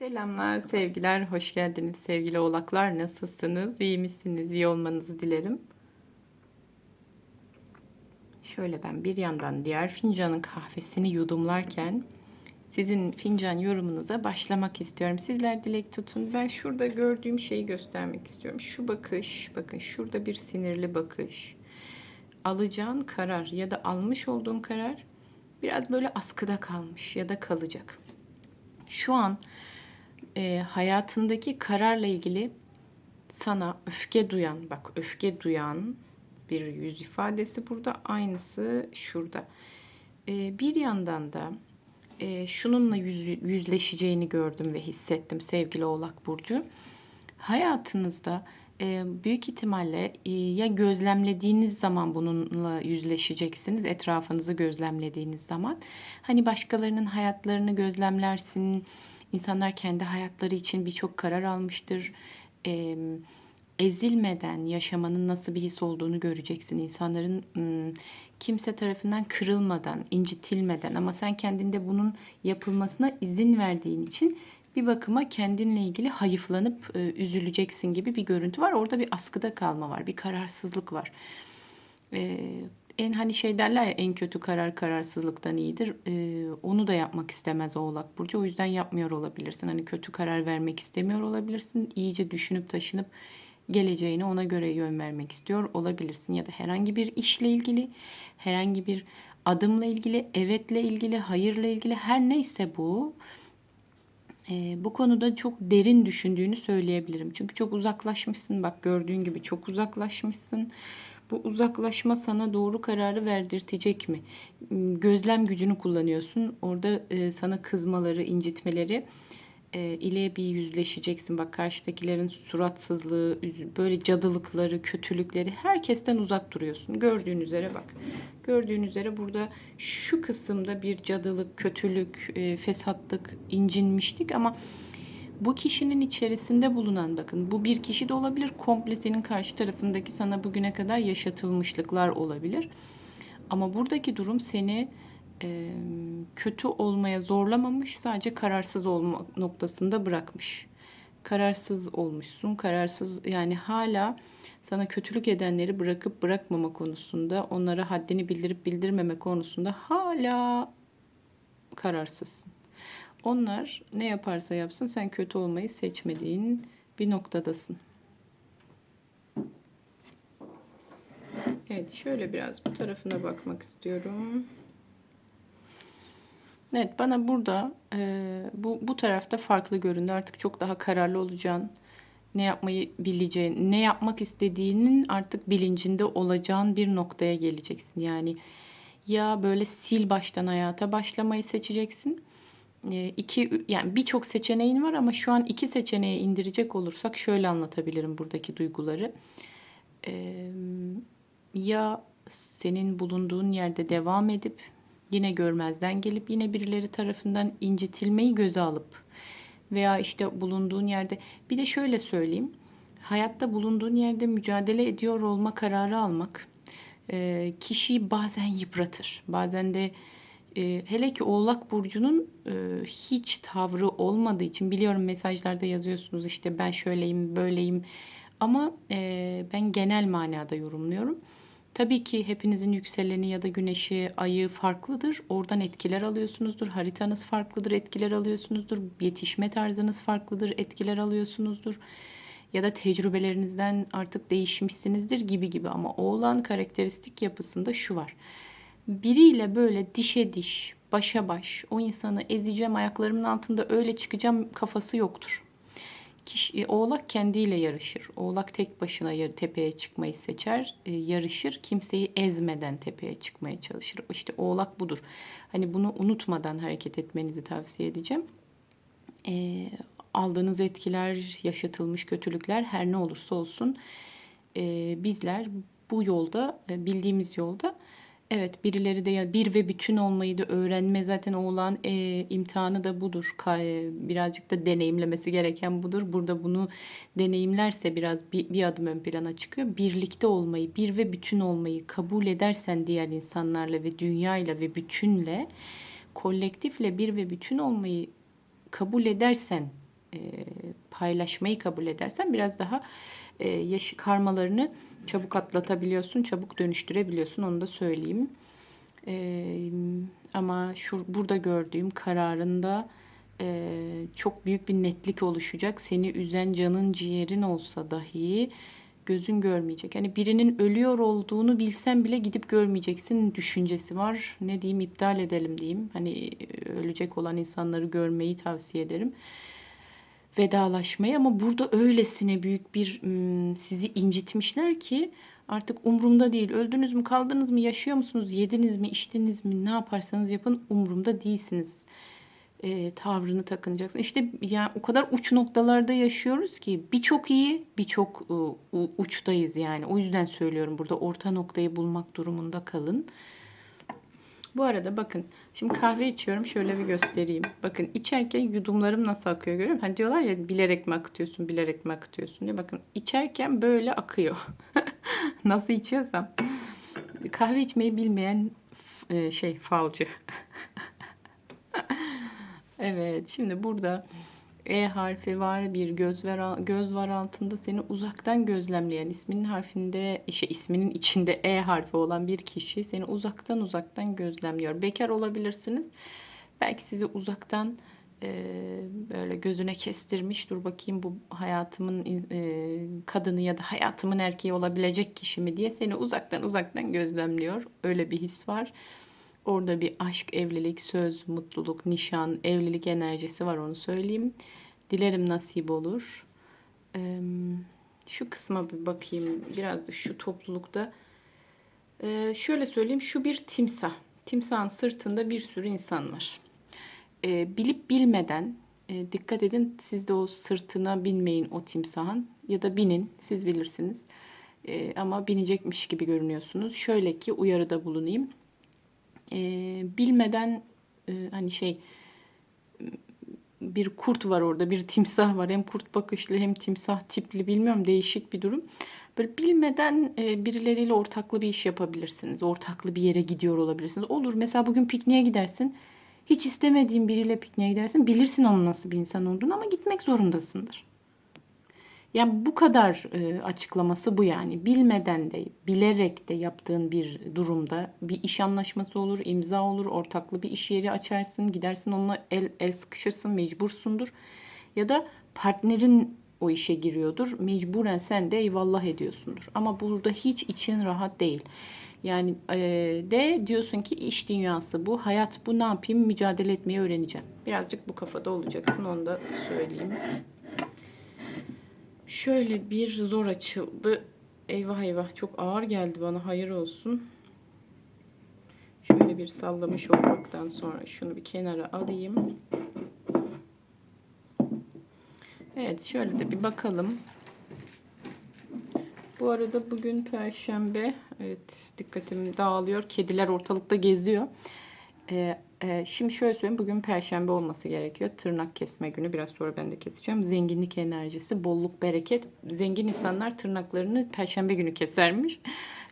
Selamlar, sevgiler, hoş geldiniz sevgili oğlaklar. Nasılsınız? İyi misiniz? İyi olmanızı dilerim. Şöyle ben bir yandan diğer fincanın kahvesini yudumlarken sizin fincan yorumunuza başlamak istiyorum. Sizler dilek tutun. Ben şurada gördüğüm şeyi göstermek istiyorum. Şu bakış, bakın şurada bir sinirli bakış. Alacağın karar ya da almış olduğun karar biraz böyle askıda kalmış ya da kalacak. Şu an e, hayatındaki kararla ilgili sana öfke duyan, bak öfke duyan bir yüz ifadesi burada, aynısı şurada. E, bir yandan da e, şununla yüz, yüzleşeceğini gördüm ve hissettim sevgili Oğlak Burcu. Hayatınızda e, büyük ihtimalle e, ya gözlemlediğiniz zaman bununla yüzleşeceksiniz, etrafınızı gözlemlediğiniz zaman. Hani başkalarının hayatlarını gözlemlersin, İnsanlar kendi hayatları için birçok karar almıştır. E, ezilmeden yaşamanın nasıl bir his olduğunu göreceksin. İnsanların kimse tarafından kırılmadan, incitilmeden ama sen kendinde bunun yapılmasına izin verdiğin için bir bakıma kendinle ilgili hayıflanıp e, üzüleceksin gibi bir görüntü var. Orada bir askıda kalma var, bir kararsızlık var. E, en hani şey derler ya en kötü karar kararsızlıktan iyidir. Ee, onu da yapmak istemez Oğlak Burcu. O yüzden yapmıyor olabilirsin. Hani kötü karar vermek istemiyor olabilirsin. İyice düşünüp taşınıp geleceğine ona göre yön vermek istiyor olabilirsin. Ya da herhangi bir işle ilgili, herhangi bir adımla ilgili, evetle ilgili, hayırla ilgili her neyse bu e, bu konuda çok derin düşündüğünü söyleyebilirim. Çünkü çok uzaklaşmışsın. Bak gördüğün gibi çok uzaklaşmışsın. Bu uzaklaşma sana doğru kararı verdirtecek mi? Hmm, gözlem gücünü kullanıyorsun. Orada e, sana kızmaları, incitmeleri e, ile bir yüzleşeceksin. Bak karşıdakilerin suratsızlığı, böyle cadılıkları, kötülükleri herkesten uzak duruyorsun. Gördüğün üzere bak. Gördüğün üzere burada şu kısımda bir cadılık, kötülük, e, fesatlık, incinmiştik ama bu kişinin içerisinde bulunan bakın bu bir kişi de olabilir komple senin karşı tarafındaki sana bugüne kadar yaşatılmışlıklar olabilir. Ama buradaki durum seni e, kötü olmaya zorlamamış sadece kararsız olma noktasında bırakmış. Kararsız olmuşsun kararsız yani hala sana kötülük edenleri bırakıp bırakmama konusunda onlara haddini bildirip bildirmeme konusunda hala kararsızsın. Onlar ne yaparsa yapsın sen kötü olmayı seçmediğin bir noktadasın. Evet şöyle biraz bu tarafına bakmak istiyorum. Evet bana burada e, bu, bu tarafta farklı göründü. Artık çok daha kararlı olacaksın. Ne yapmayı bileceğin, ne yapmak istediğinin artık bilincinde olacağın bir noktaya geleceksin. Yani ya böyle sil baştan hayata başlamayı seçeceksin iki yani birçok seçeneğin var ama şu an iki seçeneğe indirecek olursak şöyle anlatabilirim buradaki duyguları. Ee, ya senin bulunduğun yerde devam edip yine görmezden gelip yine birileri tarafından incitilmeyi göze alıp veya işte bulunduğun yerde bir de şöyle söyleyeyim. Hayatta bulunduğun yerde mücadele ediyor olma kararı almak e, kişiyi bazen yıpratır. Bazen de e, hele ki Oğlak Burcu'nun e, hiç tavrı olmadığı için biliyorum mesajlarda yazıyorsunuz işte ben şöyleyim böyleyim ama e, ben genel manada yorumluyorum. Tabii ki hepinizin yükseleni ya da güneşi, ayı farklıdır. Oradan etkiler alıyorsunuzdur. Haritanız farklıdır, etkiler alıyorsunuzdur. Yetişme tarzınız farklıdır, etkiler alıyorsunuzdur. Ya da tecrübelerinizden artık değişmişsinizdir gibi gibi. Ama oğlan karakteristik yapısında şu var biriyle böyle dişe diş, başa baş, o insanı ezeceğim ayaklarımın altında öyle çıkacağım kafası yoktur. Kişi, e, oğlak kendiyle yarışır. Oğlak tek başına tepeye çıkmayı seçer, e, yarışır. Kimseyi ezmeden tepeye çıkmaya çalışır. İşte oğlak budur. Hani bunu unutmadan hareket etmenizi tavsiye edeceğim. E, aldığınız etkiler, yaşatılmış kötülükler her ne olursa olsun e, bizler bu yolda, e, bildiğimiz yolda Evet birileri de ya bir ve bütün olmayı da öğrenme zaten oğlan e, imtihanı da budur. birazcık da deneyimlemesi gereken budur. Burada bunu deneyimlerse biraz bir, bir adım ön plana çıkıyor. Birlikte olmayı, bir ve bütün olmayı kabul edersen diğer insanlarla ve dünyayla ve bütünle kolektifle bir ve bütün olmayı kabul edersen e, paylaşmayı kabul edersen biraz daha e, yaş karmalarını çabuk atlatabiliyorsun, çabuk dönüştürebiliyorsun. Onu da söyleyeyim. E, ama şu burada gördüğüm kararında e, çok büyük bir netlik oluşacak. Seni üzen canın ciğerin olsa dahi gözün görmeyecek. Hani birinin ölüyor olduğunu bilsen bile gidip görmeyeceksin düşüncesi var. Ne diyeyim iptal edelim diyeyim. Hani e, ölecek olan insanları görmeyi tavsiye ederim. Vedalaşmayı ama burada öylesine büyük bir sizi incitmişler ki artık umurumda değil. Öldünüz mü, kaldınız mı, yaşıyor musunuz, yediniz mi, içtiniz mi, ne yaparsanız yapın umurumda değilsiniz e, tavrını takınacaksın. İşte yani o kadar uç noktalarda yaşıyoruz ki birçok iyi, birçok e, uçtayız yani. O yüzden söylüyorum burada orta noktayı bulmak durumunda kalın. Bu arada bakın şimdi kahve içiyorum şöyle bir göstereyim. Bakın içerken yudumlarım nasıl akıyor görüyor musun? Hani diyorlar ya bilerek mi akıtıyorsun bilerek mi akıtıyorsun diye. Bakın içerken böyle akıyor. nasıl içiyorsam. Kahve içmeyi bilmeyen e, şey falcı. Evet, şimdi burada E harfi var, bir göz var, göz var altında seni uzaktan gözlemleyen isminin harfinde, şey isminin içinde E harfi olan bir kişi seni uzaktan uzaktan gözlemliyor. Bekar olabilirsiniz. Belki sizi uzaktan e, böyle gözüne kestirmiş. Dur bakayım bu hayatımın e, kadını ya da hayatımın erkeği olabilecek kişi mi diye seni uzaktan uzaktan gözlemliyor. Öyle bir his var. Orada bir aşk, evlilik, söz, mutluluk, nişan, evlilik enerjisi var onu söyleyeyim. Dilerim nasip olur. Şu kısma bir bakayım. Biraz da şu toplulukta. Şöyle söyleyeyim. Şu bir timsah. Timsahın sırtında bir sürü insan var. Bilip bilmeden dikkat edin siz de o sırtına binmeyin o timsahın ya da binin siz bilirsiniz. Ama binecekmiş gibi görünüyorsunuz. Şöyle ki uyarıda bulunayım e, bilmeden e, hani şey bir kurt var orada, bir timsah var. Hem kurt bakışlı hem timsah tipli bilmiyorum değişik bir durum. Böyle bilmeden e, birileriyle ortaklı bir iş yapabilirsiniz. Ortaklı bir yere gidiyor olabilirsiniz. Olur mesela bugün pikniğe gidersin. Hiç istemediğin biriyle pikniğe gidersin. Bilirsin onun nasıl bir insan olduğunu ama gitmek zorundasındır. Yani bu kadar e, açıklaması bu yani. Bilmeden de, bilerek de yaptığın bir durumda bir iş anlaşması olur, imza olur, ortaklı bir iş yeri açarsın, gidersin onunla el, el sıkışırsın, mecbursundur. Ya da partnerin o işe giriyordur, mecburen sen de eyvallah ediyorsundur. Ama burada hiç için rahat değil. Yani e, de diyorsun ki iş dünyası bu, hayat bu ne yapayım, mücadele etmeyi öğreneceğim. Birazcık bu kafada olacaksın, onu da söyleyeyim. Şöyle bir zor açıldı. Eyvah eyvah çok ağır geldi bana hayır olsun. Şöyle bir sallamış olmaktan sonra şunu bir kenara alayım. Evet şöyle de bir bakalım. Bu arada bugün perşembe. Evet dikkatim dağılıyor. Kediler ortalıkta geziyor. Ee, e, şimdi şöyle söyleyeyim. Bugün perşembe olması gerekiyor. Tırnak kesme günü. Biraz sonra ben de keseceğim. Zenginlik enerjisi, bolluk, bereket. Zengin insanlar tırnaklarını perşembe günü kesermiş.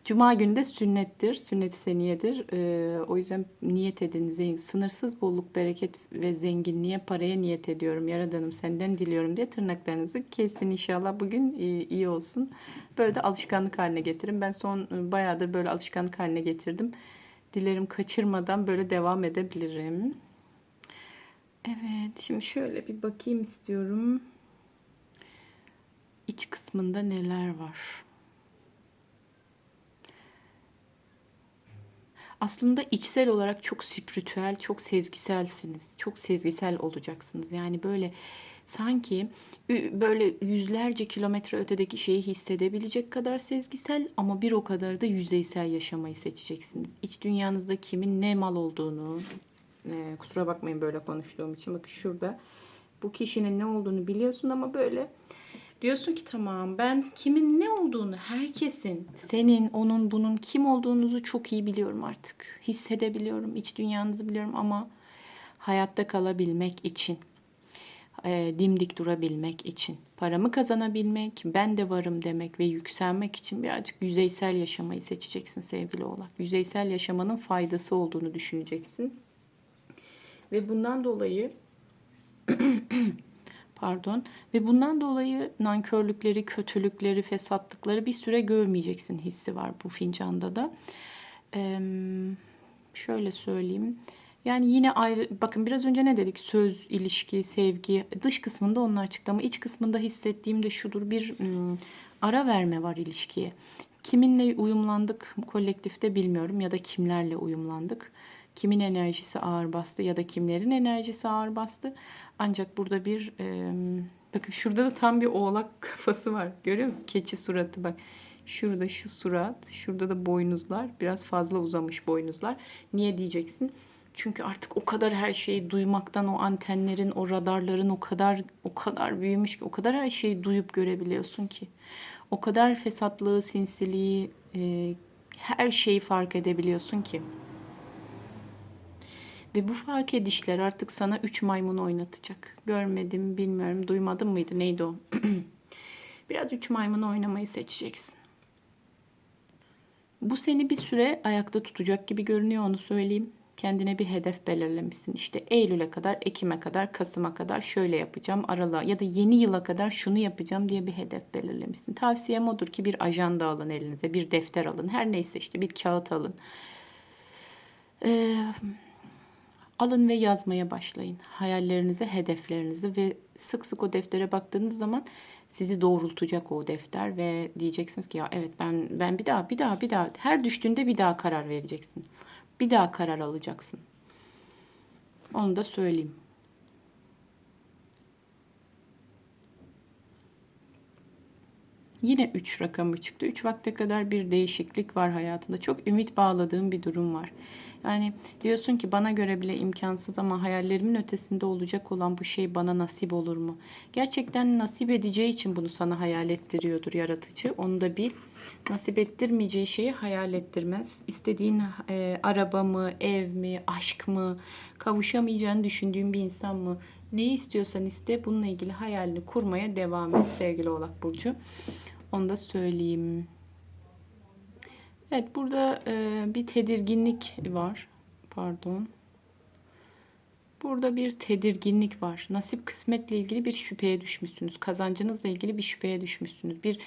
Cuma günü de sünnettir. Sünnet-i seniyedir. Ee, o yüzden niyet edin. Zengin, sınırsız bolluk, bereket ve zenginliğe, paraya niyet ediyorum. Yaradanım senden diliyorum diye tırnaklarınızı kesin inşallah. Bugün iyi, iyi olsun. Böyle de alışkanlık haline getirin. Ben son bayağıdır böyle alışkanlık haline getirdim. Dilerim kaçırmadan böyle devam edebilirim. Evet, şimdi şöyle bir bakayım istiyorum. İç kısmında neler var? Aslında içsel olarak çok spiritüel, çok sezgiselsiniz. Çok sezgisel olacaksınız. Yani böyle sanki böyle yüzlerce kilometre ötedeki şeyi hissedebilecek kadar sezgisel ama bir o kadar da yüzeysel yaşamayı seçeceksiniz. İç dünyanızda kimin ne mal olduğunu, e, kusura bakmayın böyle konuştuğum için. Bakın şurada bu kişinin ne olduğunu biliyorsun ama böyle diyorsun ki tamam ben kimin ne olduğunu herkesin senin onun bunun kim olduğunuzu çok iyi biliyorum artık. Hissedebiliyorum, iç dünyanızı biliyorum ama hayatta kalabilmek için e, dimdik durabilmek için, paramı kazanabilmek, ben de varım demek ve yükselmek için birazcık yüzeysel yaşamayı seçeceksin sevgili oğlak. Yüzeysel yaşamanın faydası olduğunu düşüneceksin. Ve bundan dolayı Pardon. Ve bundan dolayı nankörlükleri, kötülükleri, fesatlıkları bir süre görmeyeceksin hissi var bu fincanda da. Eee, şöyle söyleyeyim. Yani yine ayrı, bakın biraz önce ne dedik? Söz, ilişki, sevgi. Dış kısmında onlar çıktı ama iç kısmında hissettiğim de şudur. Bir ara verme var ilişkiye. Kiminle uyumlandık kolektifte bilmiyorum ya da kimlerle uyumlandık. Kimin enerjisi ağır bastı ya da kimlerin enerjisi ağır bastı. Ancak burada bir e, bakın şurada da tam bir oğlak kafası var. Görüyor musunuz? Keçi suratı bak. Şurada şu surat, şurada da boynuzlar. Biraz fazla uzamış boynuzlar. Niye diyeceksin? Çünkü artık o kadar her şeyi duymaktan o antenlerin, o radarların o kadar o kadar büyümüş ki o kadar her şeyi duyup görebiliyorsun ki. O kadar fesatlığı, sinsiliği, e, her şeyi fark edebiliyorsun ki. Ve bu fark edişler artık sana üç maymun oynatacak. Görmedim, bilmiyorum, duymadım mıydı? Neydi o? Biraz üç maymun oynamayı seçeceksin. Bu seni bir süre ayakta tutacak gibi görünüyor onu söyleyeyim. Kendine bir hedef belirlemişsin. İşte Eylül'e kadar, Ekim'e kadar, Kasım'a kadar şöyle yapacağım. Aralığa ya da yeni yıla kadar şunu yapacağım diye bir hedef belirlemişsin. Tavsiyem odur ki bir ajanda alın elinize, bir defter alın. Her neyse işte bir kağıt alın. Ee, alın ve yazmaya başlayın. Hayallerinizi, hedeflerinizi ve sık sık o deftere baktığınız zaman sizi doğrultacak o defter ve diyeceksiniz ki ya evet ben ben bir daha bir daha bir daha her düştüğünde bir daha karar vereceksin. Bir daha karar alacaksın. Onu da söyleyeyim. Yine 3 rakamı çıktı. 3 vakte kadar bir değişiklik var hayatında. Çok ümit bağladığım bir durum var. Yani diyorsun ki bana göre bile imkansız ama hayallerimin ötesinde olacak olan bu şey bana nasip olur mu? Gerçekten nasip edeceği için bunu sana hayal ettiriyordur yaratıcı. Onu da bil. Nasip ettirmeyeceği şeyi hayal ettirmez. İstediğin e, araba mı, ev mi, aşk mı, kavuşamayacağını düşündüğün bir insan mı? Neyi istiyorsan iste bununla ilgili hayalini kurmaya devam et sevgili Oğlak Burcu. Onu da söyleyeyim. Evet burada e, bir tedirginlik var. Pardon. Burada bir tedirginlik var. Nasip kısmetle ilgili bir şüpheye düşmüşsünüz. Kazancınızla ilgili bir şüpheye düşmüşsünüz. Bir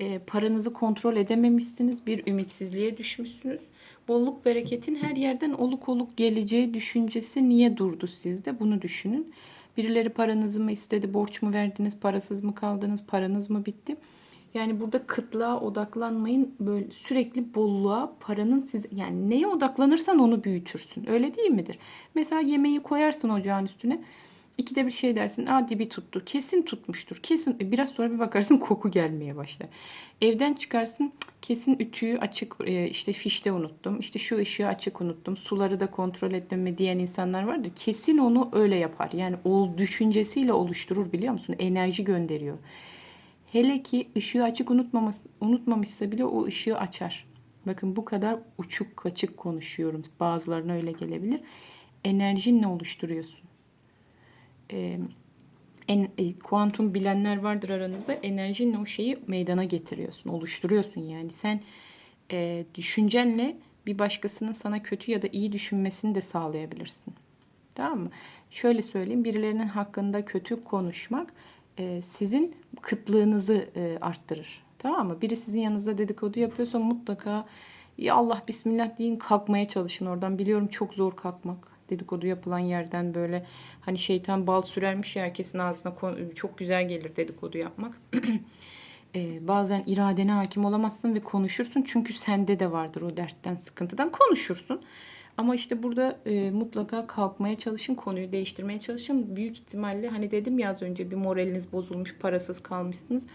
e, paranızı kontrol edememişsiniz. Bir ümitsizliğe düşmüşsünüz. Bolluk bereketin her yerden oluk oluk geleceği düşüncesi niye durdu sizde? Bunu düşünün. Birileri paranızı mı istedi, borç mu verdiniz, parasız mı kaldınız, paranız mı bitti? Yani burada kıtlığa odaklanmayın. Böyle sürekli bolluğa, paranın siz yani neye odaklanırsan onu büyütürsün. Öyle değil midir? Mesela yemeği koyarsın ocağın üstüne. İkide bir şey dersin. Aa dibi tuttu. Kesin tutmuştur. Kesin e, biraz sonra bir bakarsın koku gelmeye başlar. Evden çıkarsın. Kesin ütüyü açık e, işte fişte unuttum. İşte şu ışığı açık unuttum. Suları da kontrol etmem mi diyen insanlar vardır. Kesin onu öyle yapar. Yani o düşüncesiyle oluşturur biliyor musun? Enerji gönderiyor. Hele ki ışığı açık unutmaması, unutmamışsa bile o ışığı açar. Bakın bu kadar uçuk kaçık konuşuyorum. Bazılarına öyle gelebilir. Enerjinle oluşturuyorsun. Ee, en, e, kuantum bilenler vardır aranızda. Enerjinle o şeyi meydana getiriyorsun, oluşturuyorsun yani. Sen e, düşüncenle bir başkasının sana kötü ya da iyi düşünmesini de sağlayabilirsin. Tamam mı? Şöyle söyleyeyim, birilerinin hakkında kötü konuşmak e, sizin kıtlığınızı e, arttırır. Tamam mı? Biri sizin yanınızda dedikodu yapıyorsa mutlaka ya Allah bismillah deyin kalkmaya çalışın oradan. Biliyorum çok zor kalkmak. Dedikodu yapılan yerden böyle hani şeytan bal sürermiş ya herkesin ağzına çok güzel gelir dedikodu yapmak. e, bazen iradene hakim olamazsın ve konuşursun çünkü sende de vardır o dertten sıkıntıdan konuşursun. Ama işte burada e, mutlaka kalkmaya çalışın, konuyu değiştirmeye çalışın. Büyük ihtimalle hani dedim ya az önce bir moraliniz bozulmuş, parasız kalmışsınız.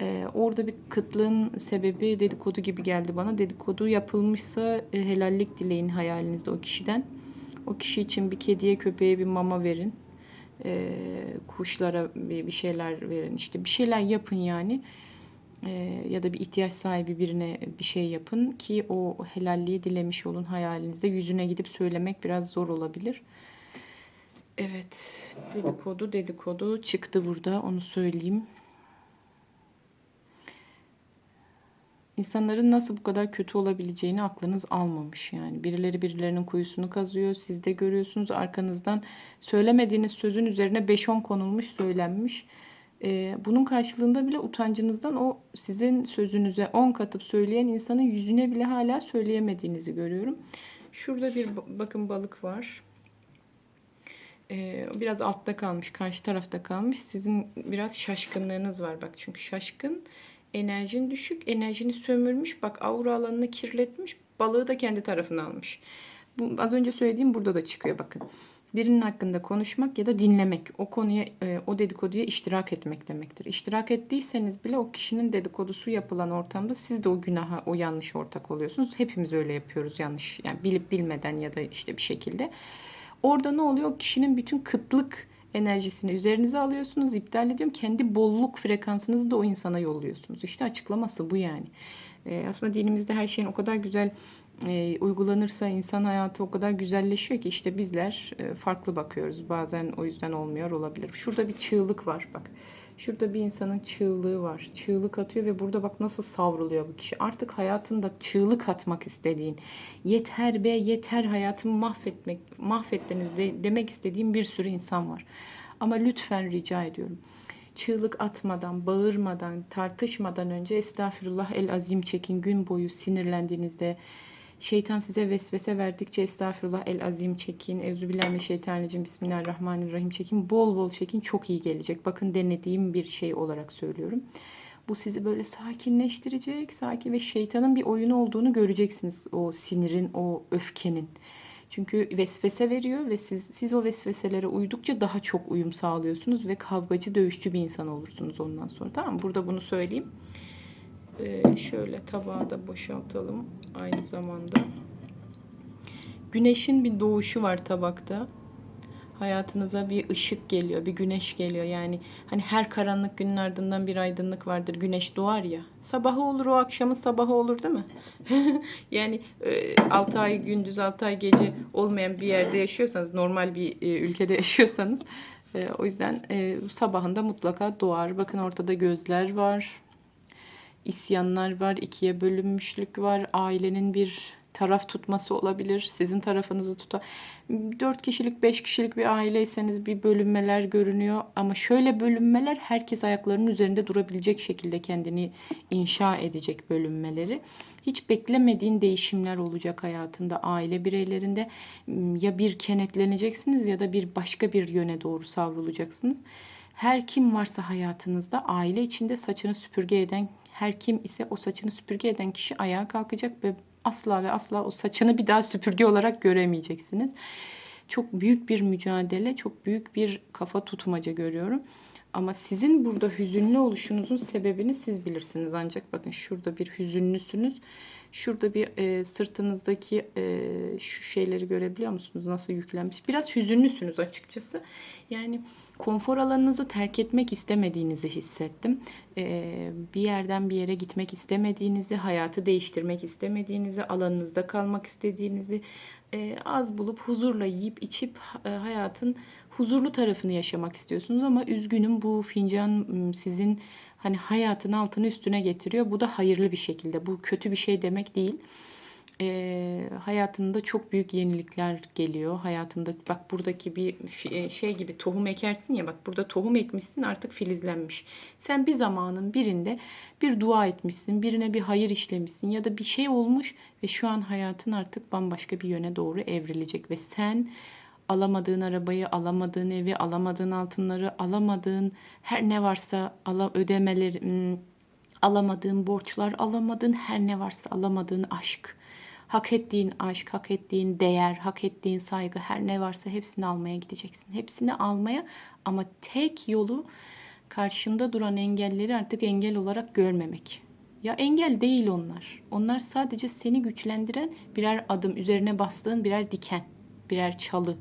E, orada bir kıtlığın sebebi dedikodu gibi geldi bana. Dedikodu yapılmışsa e, helallik dileyin hayalinizde o kişiden. O kişi için bir kediye, köpeğe bir mama verin. E, kuşlara bir, bir şeyler verin. İşte bir şeyler yapın yani e, ya da bir ihtiyaç sahibi birine bir şey yapın ki o helalliği dilemiş olun hayalinizde. Yüzüne gidip söylemek biraz zor olabilir. Evet dedikodu dedikodu çıktı burada onu söyleyeyim. İnsanların nasıl bu kadar kötü olabileceğini aklınız almamış yani. Birileri birilerinin kuyusunu kazıyor. Siz de görüyorsunuz arkanızdan söylemediğiniz sözün üzerine 5-10 konulmuş söylenmiş. Ee, bunun karşılığında bile utancınızdan o sizin sözünüze 10 katıp söyleyen insanın yüzüne bile hala söyleyemediğinizi görüyorum. Şurada bir ba- bakın balık var. Ee, biraz altta kalmış, karşı tarafta kalmış. Sizin biraz şaşkınlığınız var bak çünkü şaşkın, enerjin düşük, enerjini sömürmüş. Bak aura alanını kirletmiş, balığı da kendi tarafına almış. Bu az önce söylediğim burada da çıkıyor bakın. Birinin hakkında konuşmak ya da dinlemek, o konuya, e, o dedikoduya iştirak etmek demektir. İştirak ettiyseniz bile o kişinin dedikodusu yapılan ortamda siz de o günaha, o yanlış ortak oluyorsunuz. Hepimiz öyle yapıyoruz yanlış, yani bilip bilmeden ya da işte bir şekilde. Orada ne oluyor? O kişinin bütün kıtlık enerjisini üzerinize alıyorsunuz, iptal ediyorum. Kendi bolluk frekansınızı da o insana yolluyorsunuz. İşte açıklaması bu yani. Ee, aslında dinimizde her şeyin o kadar güzel e, uygulanırsa insan hayatı o kadar güzelleşiyor ki işte bizler e, farklı bakıyoruz. Bazen o yüzden olmuyor olabilir. Şurada bir çığlık var bak. Şurada bir insanın çığlığı var. Çığlık atıyor ve burada bak nasıl savruluyor bu kişi. Artık hayatında çığlık atmak istediğin, yeter be yeter hayatımı mahvetmek, mahvettiniz de, demek istediğim bir sürü insan var. Ama lütfen rica ediyorum. Çığlık atmadan, bağırmadan, tartışmadan önce estağfirullah el azim çekin gün boyu sinirlendiğinizde, Şeytan size vesvese verdikçe estağfurullah el azim çekin. Euzubillahimineşşeytanirracim. Bismillahirrahmanirrahim çekin. Bol bol çekin. Çok iyi gelecek. Bakın denediğim bir şey olarak söylüyorum. Bu sizi böyle sakinleştirecek. Sakin ve şeytanın bir oyunu olduğunu göreceksiniz. O sinirin, o öfkenin. Çünkü vesvese veriyor ve siz siz o vesveselere uydukça daha çok uyum sağlıyorsunuz ve kavgacı, dövüşçü bir insan olursunuz ondan sonra. Tamam mı? Burada bunu söyleyeyim. Ee, şöyle tabağı da boşaltalım aynı zamanda. Güneşin bir doğuşu var tabakta. Hayatınıza bir ışık geliyor, bir güneş geliyor. Yani hani her karanlık günün ardından bir aydınlık vardır. Güneş doğar ya. Sabahı olur o akşamın sabahı olur değil mi? yani 6 ay gündüz 6 ay gece olmayan bir yerde yaşıyorsanız, normal bir e, ülkede yaşıyorsanız e, o yüzden e, sabahında mutlaka doğar. Bakın ortada gözler var isyanlar var, ikiye bölünmüşlük var, ailenin bir taraf tutması olabilir, sizin tarafınızı tuta. Dört kişilik, beş kişilik bir aileyseniz bir bölünmeler görünüyor. Ama şöyle bölünmeler herkes ayaklarının üzerinde durabilecek şekilde kendini inşa edecek bölünmeleri. Hiç beklemediğin değişimler olacak hayatında, aile bireylerinde. Ya bir kenetleneceksiniz ya da bir başka bir yöne doğru savrulacaksınız. Her kim varsa hayatınızda aile içinde saçını süpürge eden her kim ise o saçını süpürge eden kişi ayağa kalkacak ve asla ve asla o saçını bir daha süpürge olarak göremeyeceksiniz. Çok büyük bir mücadele, çok büyük bir kafa tutmaca görüyorum. Ama sizin burada hüzünlü oluşunuzun sebebini siz bilirsiniz. Ancak bakın şurada bir hüzünlüsünüz. Şurada bir e, sırtınızdaki e, şu şeyleri görebiliyor musunuz? Nasıl yüklenmiş? Biraz hüzünlüsünüz açıkçası. Yani konfor alanınızı terk etmek istemediğinizi hissettim. Ee, bir yerden bir yere gitmek istemediğinizi, hayatı değiştirmek istemediğinizi, alanınızda kalmak istediğinizi, e, az bulup huzurla yiyip içip e, hayatın huzurlu tarafını yaşamak istiyorsunuz ama üzgünüm bu fincan sizin hani hayatın altını üstüne getiriyor. Bu da hayırlı bir şekilde. Bu kötü bir şey demek değil e, hayatında çok büyük yenilikler geliyor. Hayatında bak buradaki bir e, şey gibi tohum ekersin ya bak burada tohum ekmişsin artık filizlenmiş. Sen bir zamanın birinde bir dua etmişsin, birine bir hayır işlemişsin ya da bir şey olmuş ve şu an hayatın artık bambaşka bir yöne doğru evrilecek ve sen alamadığın arabayı, alamadığın evi, alamadığın altınları, alamadığın her ne varsa ala, ödemeler, hmm, alamadığın borçlar, alamadığın her ne varsa alamadığın aşk, hak ettiğin aşk, hak ettiğin değer, hak ettiğin saygı her ne varsa hepsini almaya gideceksin. Hepsini almaya ama tek yolu karşında duran engelleri artık engel olarak görmemek. Ya engel değil onlar. Onlar sadece seni güçlendiren birer adım, üzerine bastığın birer diken, birer çalı.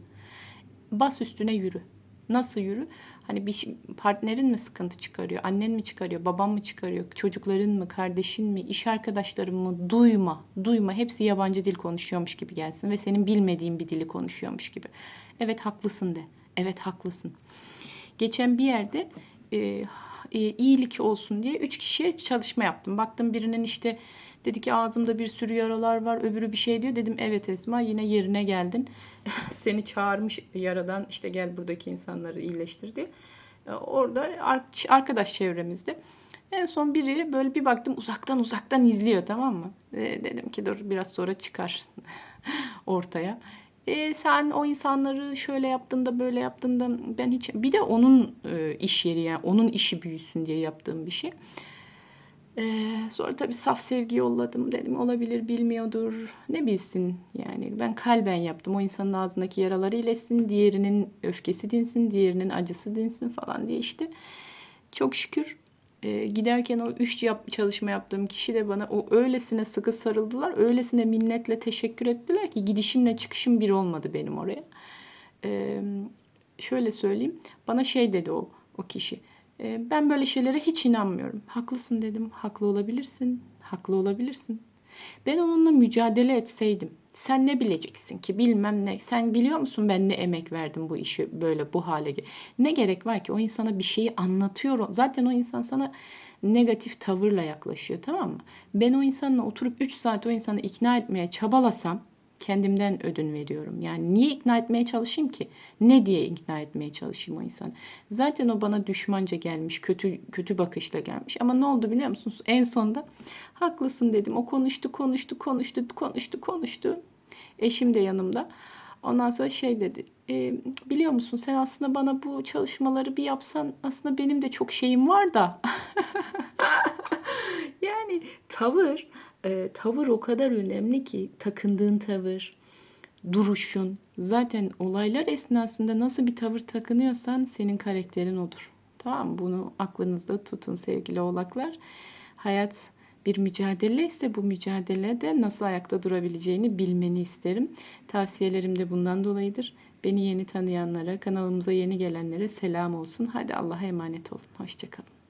Bas üstüne yürü. Nasıl yürü? Hani bir partnerin mi sıkıntı çıkarıyor, annen mi çıkarıyor, baban mı çıkarıyor, çocukların mı, kardeşin mi, iş arkadaşların mı? Duyma, duyma. Hepsi yabancı dil konuşuyormuş gibi gelsin ve senin bilmediğin bir dili konuşuyormuş gibi. Evet haklısın de. Evet haklısın. Geçen bir yerde e, e, iyilik olsun diye üç kişiye çalışma yaptım. Baktım birinin işte dedi ki ağzımda bir sürü yaralar var öbürü bir şey diyor. Dedim evet Esma yine yerine geldin. Seni çağırmış yaradan işte gel buradaki insanları iyileştir diye. E, Orada ar- arkadaş çevremizde. En son biri böyle bir baktım uzaktan uzaktan izliyor tamam mı? E, dedim ki dur biraz sonra çıkar ortaya. E, sen o insanları şöyle yaptığında böyle yaptığında ben hiç bir de onun e, iş yeri yani onun işi büyüsün diye yaptığım bir şey. E, sonra tabii saf sevgi yolladım. Dedim olabilir bilmiyordur. Ne bilsin yani. Ben kalben yaptım. O insanın ağzındaki yaraları iyileşsin diğerinin öfkesi dinsin diğerinin acısı dinsin falan diye işte. Çok şükür e, giderken o üç yap, çalışma yaptığım kişi de bana o öylesine sıkı sarıldılar, öylesine minnetle teşekkür ettiler ki gidişimle çıkışım bir olmadı benim oraya. E, şöyle söyleyeyim, bana şey dedi o o kişi. e, ben böyle şeylere hiç inanmıyorum. Haklısın dedim, haklı olabilirsin, haklı olabilirsin. Ben onunla mücadele etseydim, sen ne bileceksin ki bilmem ne. Sen biliyor musun ben ne emek verdim bu işi böyle bu hale. Ne gerek var ki o insana bir şeyi anlatıyorum. Zaten o insan sana negatif tavırla yaklaşıyor tamam mı? Ben o insanla oturup 3 saat o insanı ikna etmeye çabalasam kendimden ödün veriyorum. Yani niye ikna etmeye çalışayım ki? Ne diye ikna etmeye çalışayım o insanı? Zaten o bana düşmanca gelmiş, kötü kötü bakışla gelmiş. Ama ne oldu biliyor musunuz? En sonunda haklısın dedim. O konuştu, konuştu, konuştu, konuştu, konuştu. Eşim de yanımda. Ondan sonra şey dedi. "E, biliyor musun sen aslında bana bu çalışmaları bir yapsan aslında benim de çok şeyim var da. Yani tavır, e, tavır o kadar önemli ki takındığın tavır, duruşun. Zaten olaylar esnasında nasıl bir tavır takınıyorsan senin karakterin odur. Tamam? Bunu aklınızda tutun sevgili oğlaklar. Hayat bir mücadele ise bu mücadelede nasıl ayakta durabileceğini bilmeni isterim. Tavsiyelerim de bundan dolayıdır. Beni yeni tanıyanlara, kanalımıza yeni gelenlere selam olsun. Hadi Allah'a emanet olun. Hoşçakalın.